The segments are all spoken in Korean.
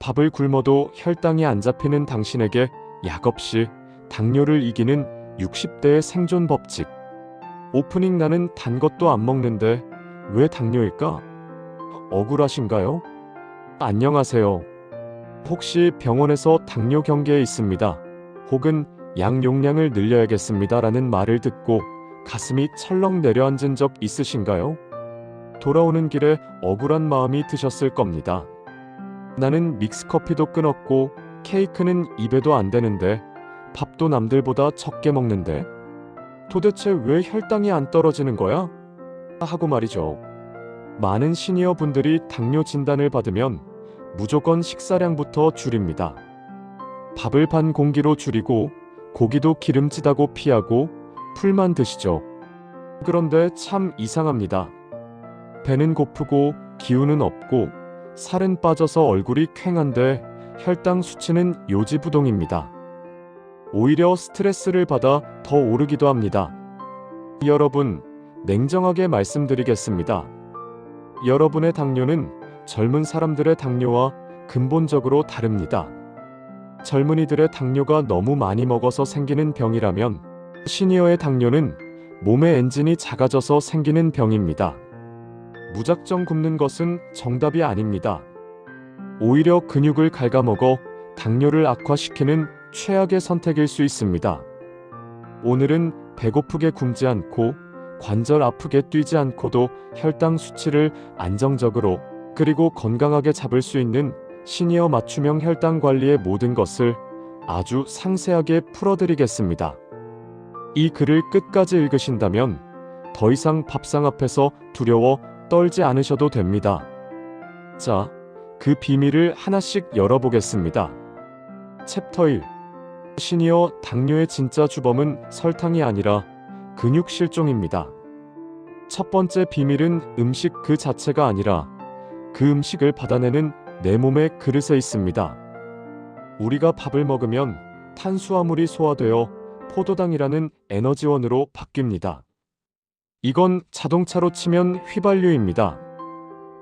밥을 굶어도 혈당이 안 잡히는 당신에게 약 없이 당뇨를 이기는 60대의 생존 법칙. 오프닝 나는 단 것도 안 먹는데 왜 당뇨일까? 억울하신가요? 안녕하세요. 혹시 병원에서 당뇨 경계에 있습니다. 혹은 약 용량을 늘려야겠습니다 라는 말을 듣고 가슴이 철렁 내려앉은 적 있으신가요? 돌아오는 길에 억울한 마음이 드셨을 겁니다. 나는 믹스커피도 끊었고 케이크는 입에도 안 되는데 밥도 남들보다 적게 먹는데 도대체 왜 혈당이 안 떨어지는 거야? 하고 말이죠. 많은 시니어 분들이 당뇨 진단을 받으면 무조건 식사량부터 줄입니다. 밥을 반 공기로 줄이고 고기도 기름지다고 피하고 풀만 드시죠. 그런데 참 이상합니다. 배는 고프고 기운은 없고 살은 빠져서 얼굴이 퀭한데 혈당 수치는 요지부동입니다. 오히려 스트레스를 받아 더 오르기도 합니다. 여러분, 냉정하게 말씀드리겠습니다. 여러분의 당뇨는 젊은 사람들의 당뇨와 근본적으로 다릅니다. 젊은이들의 당뇨가 너무 많이 먹어서 생기는 병이라면 시니어의 당뇨는 몸의 엔진이 작아져서 생기는 병입니다. 무작정 굶는 것은 정답이 아닙니다. 오히려 근육을 갉아먹어 당뇨를 악화시키는 최악의 선택일 수 있습니다. 오늘은 배고프게 굶지 않고 관절 아프게 뛰지 않고도 혈당 수치를 안정적으로 그리고 건강하게 잡을 수 있는 시니어 맞춤형 혈당 관리의 모든 것을 아주 상세하게 풀어드리겠습니다. 이 글을 끝까지 읽으신다면 더 이상 밥상 앞에서 두려워 떨지 않으셔도 됩니다. 자, 그 비밀을 하나씩 열어보겠습니다. 챕터 1 시니어 당뇨의 진짜 주범은 설탕이 아니라 근육 실종입니다. 첫 번째 비밀은 음식 그 자체가 아니라 그 음식을 받아내는 내 몸의 그릇에 있습니다. 우리가 밥을 먹으면 탄수화물이 소화되어 포도당이라는 에너지원으로 바뀝니다. 이건 자동차로 치면 휘발유입니다.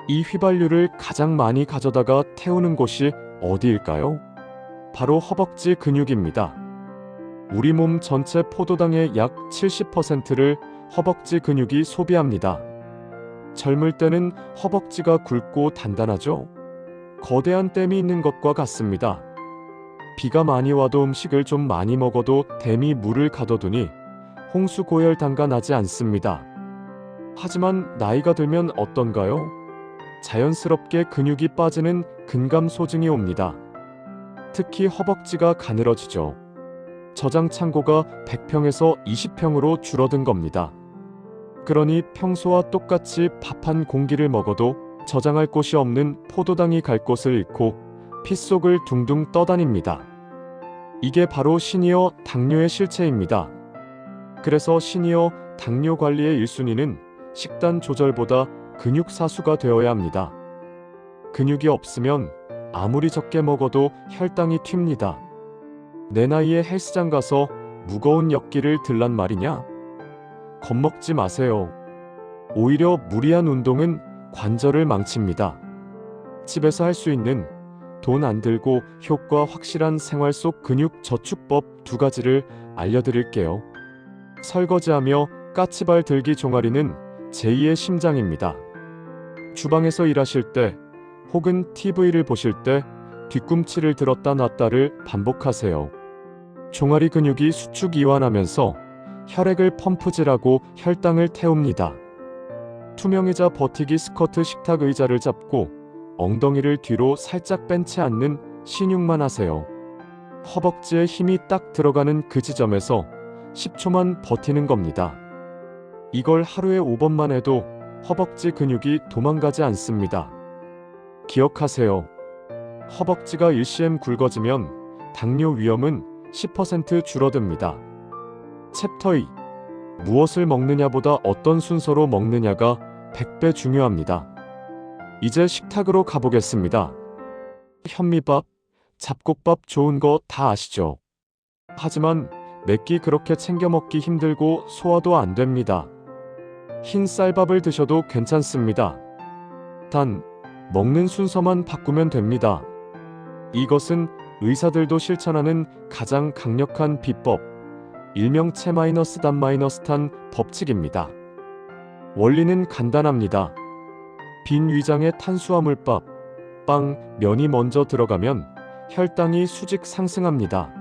이 휘발유를 가장 많이 가져다가 태우는 곳이 어디일까요? 바로 허벅지 근육입니다. 우리 몸 전체 포도당의 약 70%를 허벅지 근육이 소비합니다. 젊을 때는 허벅지가 굵고 단단하죠? 거대한 댐이 있는 것과 같습니다. 비가 많이 와도 음식을 좀 많이 먹어도 댐이 물을 가둬두니 홍수 고열단가 나지 않습니다. 하지만 나이가 들면 어떤가요? 자연스럽게 근육이 빠지는 근감 소증이 옵니다. 특히 허벅지가 가늘어지죠. 저장 창고가 100평에서 20평으로 줄어든 겁니다. 그러니 평소와 똑같이 밥 한 공기를 먹어도 저장할 곳이 없는 포도당이 갈 곳을 잃고 피 속을 둥둥 떠다닙니다. 이게 바로 시니어 당뇨의 실체입니다. 그래서 시니어 당뇨 관리의 1순위는 식단 조절보다 근육 사수가 되어야 합니다. 근육이 없으면 아무리 적게 먹어도 혈당이 튑니다. 내 나이에 헬스장 가서 무거운 역기를 들란 말이냐? 겁먹지 마세요. 오히려 무리한 운동은 관절을 망칩니다. 집에서 할 수 있는 돈 안 들고 효과 확실한 생활 속 근육 저축법 두 가지를 알려드릴게요. 설거지하며 까치발 들기 종아리는 제2의 심장입니다. 주방에서 일하실 때 혹은 TV를 보실 때 뒤꿈치를 들었다 놨다를 반복하세요. 종아리 근육이 수축 이완하면서 혈액을 펌프질하고 혈당을 태웁니다. 투명의자 버티기 스커트 식탁 의자를 잡고 엉덩이를 뒤로 살짝 뺀 채 앉는 신용만 하세요. 허벅지에 힘이 딱 들어가는 그 지점에서 10초만 버티는 겁니다. 이걸 하루에 5번만 해도 허벅지 근육이 도망가지 않습니다. 기억하세요. 허벅지가 일시엠 굵어지면 당뇨 위험은 10% 줄어듭니다. 챕터 2 무엇을 먹느냐보다 어떤 순서로 먹느냐가 100배 중요합니다. 이제 식탁으로 가보겠습니다. 현미밥, 잡곡밥 좋은 거 다 아시죠? 하지만 맵기 그렇게 챙겨 먹기 힘들고 소화도 안 됩니다. 흰 쌀밥을 드셔도 괜찮습니다. 단, 먹는 순서만 바꾸면 됩니다. 이것은 의사들도 실천하는 가장 강력한 비법, 일명 채 마이너스 단 마이너스 탄 법칙입니다. 원리는 간단합니다. 빈 위장에 탄수화물밥, 빵, 면이 먼저 들어가면 혈당이 수직 상승합니다.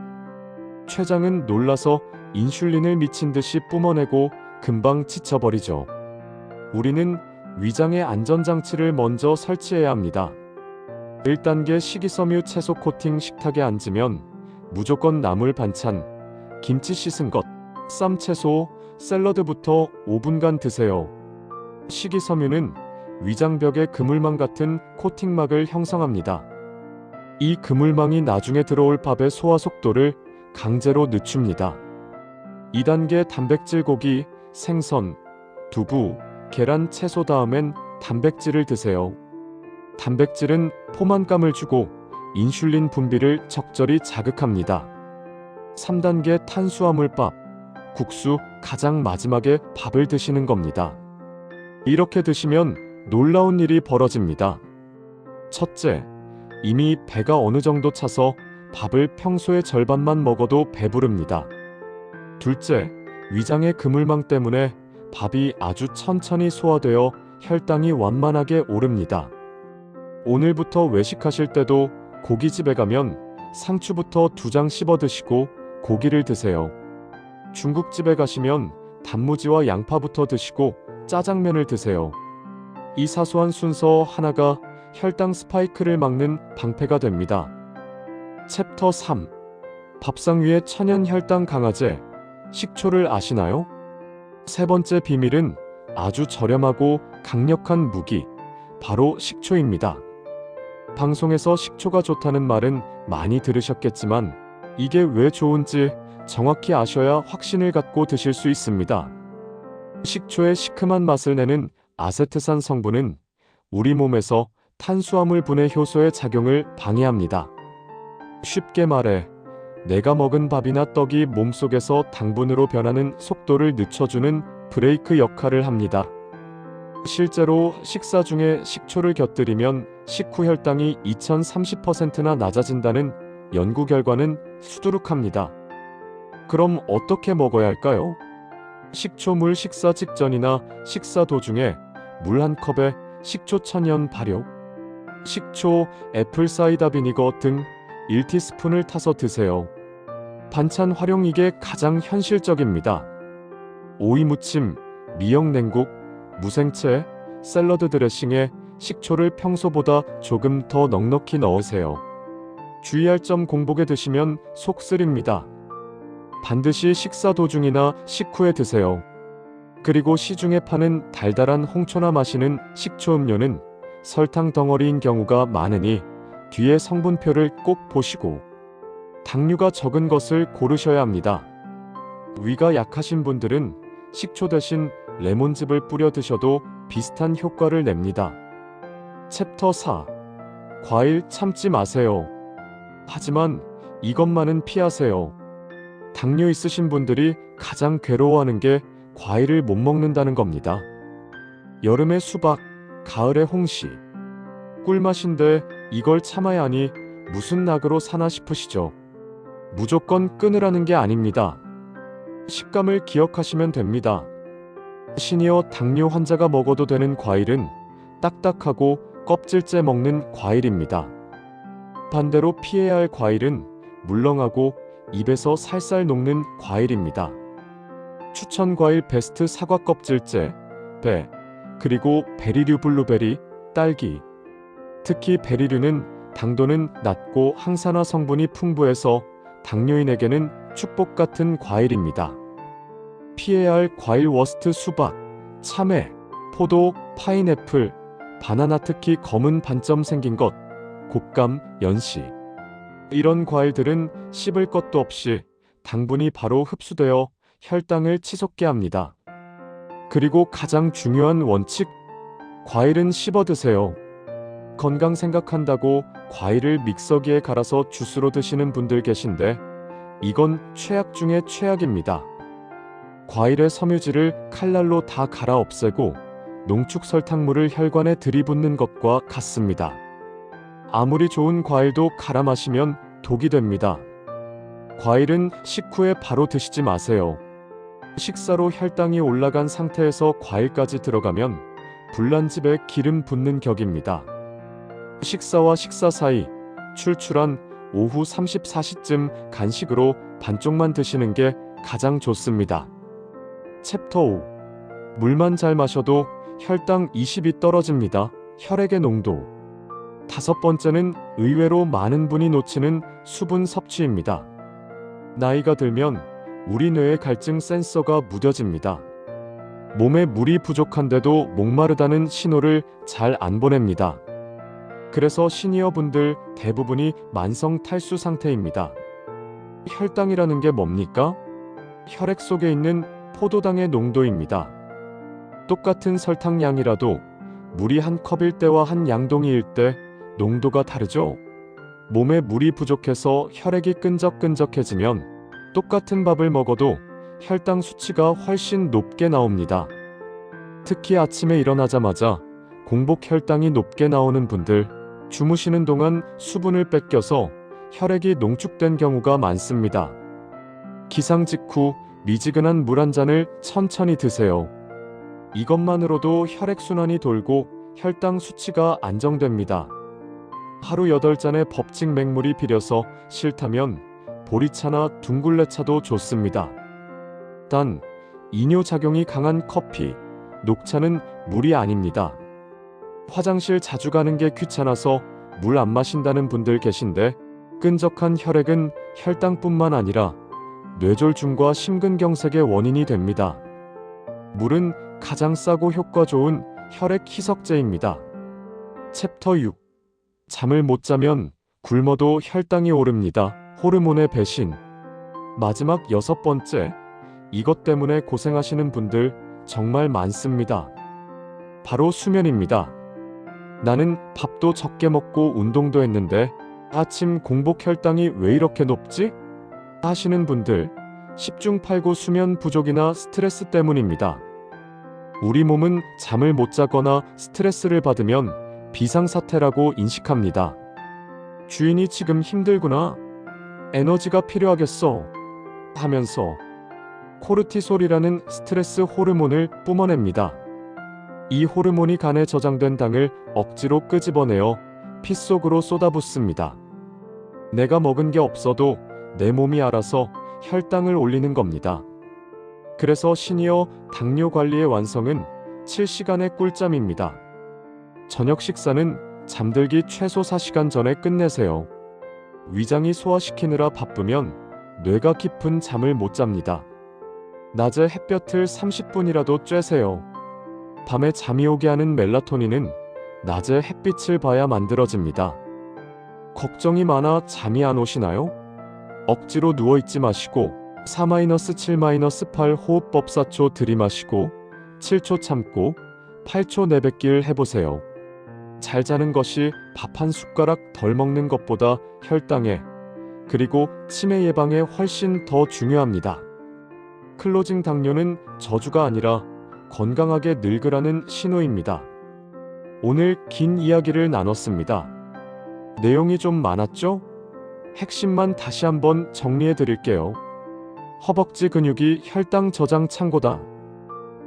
췌장은 놀라서 인슐린을 미친 듯이 뿜어내고 금방 지쳐버리죠. 우리는 위장의 안전장치를 먼저 설치해야 합니다. 1단계 식이섬유 채소 코팅 식탁에 앉으면 무조건 나물 반찬, 김치 씻은 것, 쌈 채소, 샐러드부터 5분간 드세요. 식이섬유는 위장벽의 그물망 같은 코팅막을 형성합니다. 이 그물망이 나중에 들어올 밥의 소화 속도를 강제로 늦춥니다. 2단계 단백질 고기, 생선, 두부, 계란, 채소 다음엔 단백질을 드세요. 단백질은 포만감을 주고 인슐린 분비를 적절히 자극합니다. 3단계 탄수화물밥, 국수 가장 마지막에 밥을 드시는 겁니다. 이렇게 드시면 놀라운 일이 벌어집니다. 첫째, 이미 배가 어느 정도 차서 밥을 평소의 절반만 먹어도 배부릅니다. 둘째, 위장의 그물망 때문에 밥이 아주 천천히 소화되어 혈당이 완만하게 오릅니다. 오늘부터 외식하실 때도 고깃집에 가면 상추부터 두 장 씹어 드시고 고기를 드세요. 중국집에 가시면 단무지와 양파부터 드시고 짜장면을 드세요. 이 사소한 순서 하나가 혈당 스파이크를 막는 방패가 됩니다. 챕터 3 밥상 위에 천연 혈당 강화제 식초를 아시나요? 세 번째 비밀은 아주 저렴하고 강력한 무기 바로 식초입니다. 방송에서 식초가 좋다는 말은 많이 들으셨겠지만 이게 왜 좋은지 정확히 아셔야 확신을 갖고 드실 수 있습니다. 식초의 시큼한 맛을 내는 아세트산 성분은 우리 몸에서 탄수화물 분해 효소의 작용을 방해합니다. 쉽게 말해 내가 먹은 밥이나 떡이 몸속에서 당분으로 변하는 속도를 늦춰주는 브레이크 역할을 합니다. 실제로 식사 중에 식초를 곁들이면 식후 혈당이 2030%나 낮아진다는 연구 결과는 수두룩합니다. 그럼 어떻게 먹어야 할까요? 식초물 식사 직전이나 식사 도중에 물 한 컵에 식초 천연 발효, 식초, 애플 사이다 비니거 등 1티스푼을 타서 드세요. 반찬 활용 이게 가장 현실적입니다. 오이 무침, 미역 냉국, 무생채, 샐러드 드레싱에 식초를 평소보다 조금 더 넉넉히 넣으세요. 주의할 점 공복에 드시면 속 쓰립니다. 반드시 식사 도중이나 식후에 드세요. 그리고 시중에 파는 달달한 홍초나 마시는 식초 음료는 설탕 덩어리인 경우가 많으니 뒤에 성분표를 꼭 보시고 당류가 적은 것을 고르셔야 합니다. 위가 약하신 분들은 식초 대신 레몬즙을 뿌려 드셔도 비슷한 효과를 냅니다. 챕터 4 과일 참지 마세요. 하지만 이것만은 피하세요. 당뇨 있으신 분들이 가장 괴로워하는 게 과일을 못 먹는다는 겁니다. 여름에 수박, 가을에 홍시. 꿀맛인데 이걸 참아야 하니 무슨 낙으로 사나 싶으시죠? 무조건 끊으라는 게 아닙니다. 식감을 기억하시면 됩니다. 시니어 당뇨 환자가 먹어도 되는 과일은 딱딱하고 껍질째 먹는 과일입니다. 반대로 피해야 할 과일은 물렁하고 입에서 살살 녹는 과일입니다. 추천 과일 베스트 사과 껍질째, 배, 그리고 베리류 블루베리, 딸기. 특히 베리류는 당도는 낮고 항산화 성분이 풍부해서 당뇨인에게는 축복 같은 과일입니다. 피해야 할 과일 워스트 수박, 참외, 포도, 파인애플, 바나나 특히 검은 반점 생긴 것, 곶감, 연시. 이런 과일들은 씹을 것도 없이 당분이 바로 흡수되어 혈당을 치솟게 합니다. 그리고 가장 중요한 원칙, 과일은 씹어 드세요. 건강 생각한다고 과일을 믹서기에 갈아서 주스로 드시는 분들 계신데 이건 최악 중의 최악입니다. 과일의 섬유질을 칼날로 다 갈아 없애고 농축 설탕물을 혈관에 들이붓는 것과 같습니다. 아무리 좋은 과일도 갈아 마시면 독이 됩니다. 과일은 식후에 바로 드시지 마세요. 식사로 혈당이 올라간 상태에서 과일까지 들어가면 불난집에 기름 붓는 격입니다. 식사와 식사 사이 출출한 오후 34시쯤 간식으로 반쪽만 드시는 게 가장 좋습니다. 챕터 5 물만 잘 마셔도 혈당 20이 떨어집니다. 혈액의 농도 다섯 번째는 의외로 많은 분이 놓치는 수분 섭취입니다. 나이가 들면 우리 뇌의 갈증 센서가 무뎌집니다. 몸에 물이 부족한데도 목마르다는 신호를 잘 안 보냅니다. 그래서 시니어 분들 대부분이 만성 탈수 상태입니다. 혈당이라는 게 뭡니까? 혈액 속에 있는 포도당의 농도입니다. 똑같은 설탕량이라도 물이 한 컵일 때와 한 양동이일 때 농도가 다르죠? 몸에 물이 부족해서 혈액이 끈적끈적해지면 똑같은 밥을 먹어도 혈당 수치가 훨씬 높게 나옵니다. 특히 아침에 일어나자마자 공복 혈당이 높게 나오는 분들, 주무시는 동안 수분을 뺏겨서 혈액이 농축된 경우가 많습니다. 기상 직후 미지근한 물 한 잔을 천천히 드세요. 이것만으로도 혈액순환이 돌고 혈당 수치가 안정됩니다. 하루 8잔의 법칙 맹물이 비려서 싫다면 보리차나 둥글레차도 좋습니다. 단, 이뇨작용이 강한 커피, 녹차는 물이 아닙니다. 화장실 자주 가는 게 귀찮아서 물 안 마신다는 분들 계신데 끈적한 혈액은 혈당뿐만 아니라 뇌졸중과 심근경색의 원인이 됩니다. 물은 가장 싸고 효과 좋은 혈액 희석제입니다. 챕터 6 잠을 못 자면 굶어도 혈당이 오릅니다. 호르몬의 배신. 마지막 여섯 번째. 이것 때문에 고생하시는 분들 정말 많습니다. 바로 수면입니다. 나는 밥도 적게 먹고 운동도 했는데 아침 공복 혈당이 왜 이렇게 높지? 하시는 분들 10중 8구 수면 부족이나 스트레스 때문입니다. 우리 몸은 잠을 못 자거나 스트레스를 받으면 비상사태라고 인식합니다. 주인이 지금 힘들구나. 에너지가 필요하겠어. 하면서 코르티솔이라는 스트레스 호르몬을 뿜어냅니다. 이 호르몬이 간에 저장된 당을 억지로 끄집어내어 피 속으로 쏟아붓습니다. 내가 먹은 게 없어도 내 몸이 알아서 혈당을 올리는 겁니다. 그래서 시니어 당뇨 관리의 완성은 7시간의 꿀잠입니다. 저녁 식사는 잠들기 최소 4시간 전에 끝내세요. 위장이 소화시키느라 바쁘면 뇌가 깊은 잠을 못 잡니다. 낮에 햇볕을 30분이라도 쬐세요. 밤에 잠이 오게 하는 멜라토닌은 낮에 햇빛을 봐야 만들어집니다. 걱정이 많아 잠이 안 오시나요? 억지로 누워있지 마시고 4-7-8 호흡법 4초 들이마시고 7초 참고 8초 내뱉기를 해보세요. 잘 자는 것이 밥 한 숟가락 덜 먹는 것보다 혈당에 그리고 치매 예방에 훨씬 더 중요합니다. 클로징 당뇨는 저주가 아니라 건강하게 늙으라는 신호입니다. 오늘 긴 이야기를 나눴습니다. 내용이 좀 많았죠? 핵심만 다시 한번 정리해 드릴게요. 허벅지 근육이 혈당 저장 창고다.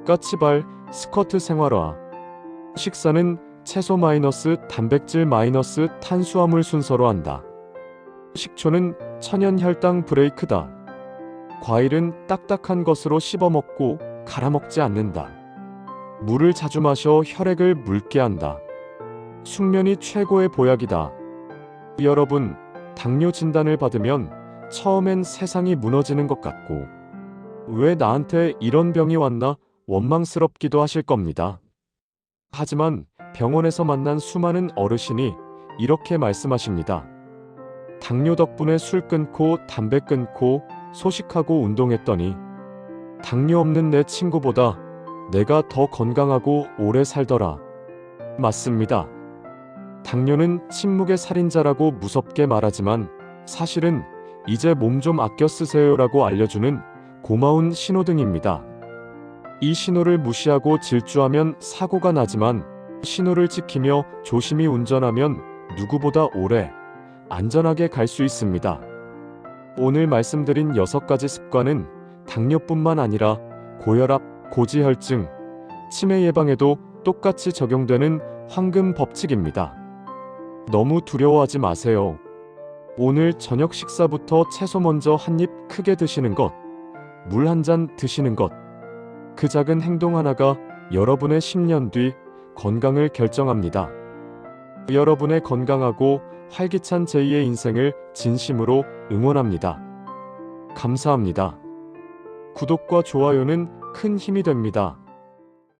까치발, 스쿼트 생활화. 식사는 채소 마이너스 단백질 마이너스 탄수화물 순서로 한다. 식초는 천연 혈당 브레이크다. 과일은 딱딱한 것으로 씹어 먹고 갈아 먹지 않는다. 물을 자주 마셔 혈액을 묽게 한다. 숙면이 최고의 보약이다. 여러분, 당뇨 진단을 받으면 처음엔 세상이 무너지는 것 같고, 왜 나한테 이런 병이 왔나 원망스럽기도 하실 겁니다. 하지만 병원에서 만난 수많은 어르신이 이렇게 말씀하십니다. 당뇨 덕분에 술 끊고 담배 끊고 소식하고 운동했더니 당뇨 없는 내 친구보다 내가 더 건강하고 오래 살더라. 맞습니다. 당뇨는 침묵의 살인자라고 무섭게 말하지만 사실은 이제 몸 좀 아껴 쓰세요라고 알려주는 고마운 신호등입니다. 이 신호를 무시하고 질주하면 사고가 나지만 신호를 지키며 조심히 운전하면 누구보다 오래 안전하게 갈 수 있습니다. 오늘 말씀드린 6가지 습관은 당뇨뿐만 아니라 고혈압, 고지혈증, 치매 예방에도 똑같이 적용되는 황금 법칙입니다. 너무 두려워하지 마세요. 오늘 저녁 식사부터 채소 먼저 한 입 크게 드시는 것, 물 한 잔 드시는 것, 그 작은 행동 하나가 여러분의 10년 뒤 건강을 결정합니다. 여러분의 건강하고 활기찬 제2의 인생을 진심으로 응원합니다. 감사합니다. 구독과 좋아요는 큰 힘이 됩니다.